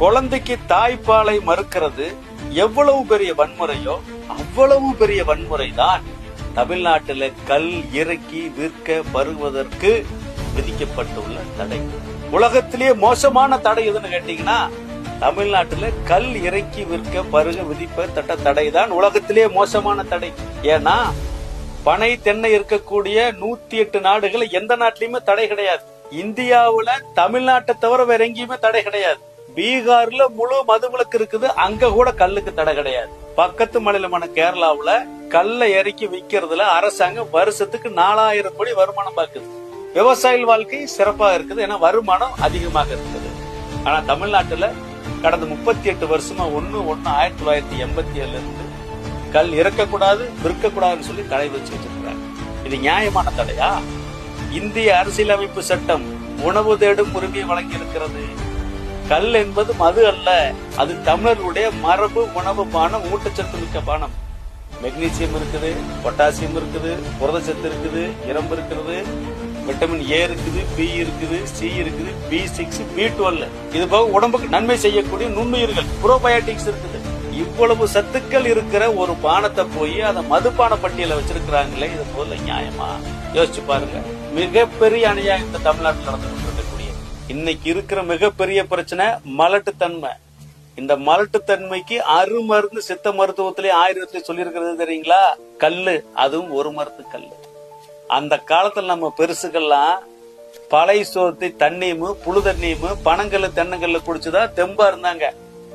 குழந்தைக்கு தாய்ப்பாலை மறுக்கிறது எவ்வளவு பெரிய வன்முறையோ அவ்வளவு பெரிய வன்முறை தான் தமிழ்நாட்டில் கல் இறக்கி விற்க பருவதற்கு விதிக்கப்பட்டுள்ள தடை. உலகத்திலேயே மோசமான தடை எதுன்னு கேட்டீங்கன்னா தமிழ்நாட்டுல கல் இறக்கி விற்க பருக விதிப்ப தட்ட தடை தான் உலகத்திலேயே மோசமான தடை. ஏன்னா பனை தென்னை இருக்கக்கூடிய நூத்தி எட்டு நாடுகள் எந்த நாட்டிலயுமே தடை கிடையாது. இந்தியாவுல தமிழ்நாட்டை தவிர வேற எங்கேயுமே தடை கிடையாது. பீகார்ல முழு மதுவிலக்கு இருக்குது. அங்க கூட கல்லுக்கு தடை கிடையாது. பக்கத்து மாநிலமான கேரளாவுல கல்லை இறக்கி விக்கிறதுல அரசாங்கம் வருஷத்துக்கு நாலாயிரம் கோடி வருமானம் பார்க்குது விவசாய வாழ்க்கை சிறப்பாக இருக்குது. ஏன்னா வருமானம் அதிகமாக இருக்குது. ஆனா தமிழ்நாட்டுல கடந்த முப்பத்தி எட்டு வருஷமா ஒன்னு ஒன்னு ஆயிரத்தி தொள்ளாயிரத்தி எண்பத்தி ஏழுல இருந்து கல் இறக்கக்கூடாது விற்கக்கூடாதுன்னு சொல்லி தடை வச்சு வச்சிருக்கிறாங்க. இது நியாயமான தடையா? இந்திய அரசியலமைப்பு சட்டம் உணவு தேடும் உரிமையை வழங்கி இருக்கிறது. கல் என்பது மது அல்ல. அது தமிழர்களுடைய மரபு உணவு பானம் ஊட்டச்சத்து மிக்க பானம். மெக்னீசியம் இருக்குது பொட்டாசியம் இருக்குது புரதச்சத்து இருக்குது இரும்பு இருக்குது விட்டமின் ஏ இருக்குது பி இருக்குது சி இருக்குது பி சிக்ஸ் பி டுவெல் இது போக உடம்புக்கு நன்மை செய்யக்கூடிய நுண்ணுயிர்கள் புரோபயோட்டிக்ஸ் இருக்குது. இவ்வளவு சத்துக்கள் இருக்கிற ஒரு பானத்தை போய் அதை மதுபான பட்டியல வச்சிருக்கிறாங்களே இது போல நியாயமா? யோசிச்சு பாருங்க. மிகப்பெரிய அநியாயம் இந்த தமிழ்நாட்டில் நடந்து இன்னைக்கு இருக்கிற மிகப்பெரிய பிரச்சனை மலட்டுத்தன்மை. இந்த மலட்டுத்தன்மைக்கு அருமருந்து சித்த மருத்துவத்திலே ஆயுர்வேதத்திலே சொல்லியிருக்கிறது தெரியுங்களா? கல்லு அதுவும் ஒரு மருந்து கல்லு. அந்த காலத்துல நம்ம பெருசுகள்லாம் பழைய சோத்தை தண்ணியும் புழு தண்ணியும் பனங்கல்லு தென்னங்கல்ல குடிச்சுதா தெம்பா இருந்தாங்க.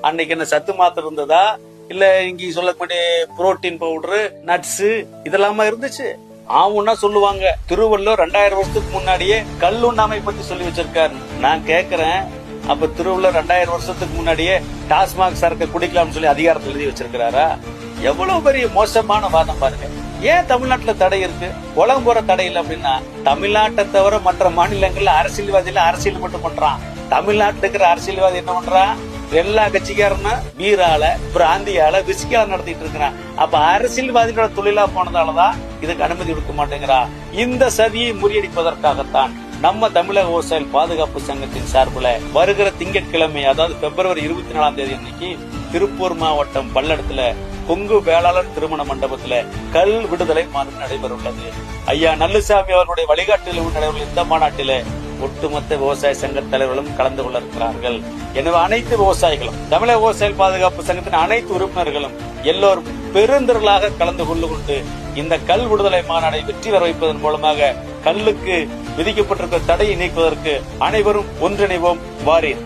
அன்னைக்கு என்ன சத்து மாத்திரை இருந்ததா? இல்ல இங்க சொல்லக்கூடிய புரோட்டீன் பவுடரு நட்ஸ் இதெல்லாமா இருந்துச்சு. ஆவுன்னா சொல்லுவாங்க. திருவள்ளுவர் ரெண்டாயிரம் வருஷத்துக்கு முன்னாடியே கல்லுண்ணாமை பத்தி சொல்லி வச்சிருக்காரு. நான் கேக்குறேன். அப்ப திருவள்ளுவர் ரெண்டாயிரம் வருஷத்துக்கு முன்னாடியே டாஸ்மாக் சரக்கு குடிக்கலாம்னு சொல்லி அதிகாரத்தில் எழுதி வச்சிருக்கிறாரா? எவ்வளவு பெரிய மோசமான வாதம் பாருங்க. ஏன் தமிழ்நாட்டுல தடை இருக்கு? உலகம் போற தடை இல்லை அப்படின்னா தமிழ்நாட்டை தவிர மற்ற மாநிலங்கள்ல அரசியல்வாதியில அரசியல் மட்டும் பண்றான். தமிழ்நாட்டுல இருக்கிற அரசியல்வாதி என்ன பண்றான்? எல்லா கட்சிக்காரனும் பீரால பிராந்தியால விசிக்கால நடத்திட்டு இருக்கிறான். அப்ப அரசியல்வாதிகளோட தொழிலா போனதாலதான் இதுக்கு அனுமதி கொடுக்க மாட்டேங்கிறா. இந்த சதியை முறியடிப்பதற்காகத்தான் நம்ம தமிழக விவசாயிகள் பாதுகாப்பு சங்கத்தின் சார்பில் வருகிற திங்கட்கிழமை அதாவது பிப்ரவரி இருபத்தி நாலாம் தேதி அன்னைக்கு திருப்பூர் மாவட்டம் பல்லடத்துல கொங்கு வேளாளர் திருமண மண்டபத்துல கல் விடுதலை மாநாடு நடைபெற உள்ளது ஐயா நல்லுசாமி அவர்களுடைய வழிகாட்டில் நடைபெறும் இந்த மாநாட்டில ஒட்டுமொத்த விவசாய சங்க தலைவர்களும் கலந்து கொள்ள இருக்கிறார்கள் எனவே அனைத்து விவசாயிகளும் தமிழக விவசாய பாதுகாப்பு சங்கத்தின் அனைத்து உறுப்பினர்களும் எல்லோரும் பெருந்திரளாக கலந்து கொண்டு கொண்டு இந்த கல் விடுதலை மாநாடை வெற்றி பெற வைப்பதன் மூலமாக கல்லுக்கு விதிக்கப்பட்டிருக்கிற தடையை நீக்குவதற்கு அனைவரும் ஒன்றிணைவோம். வாரீர்.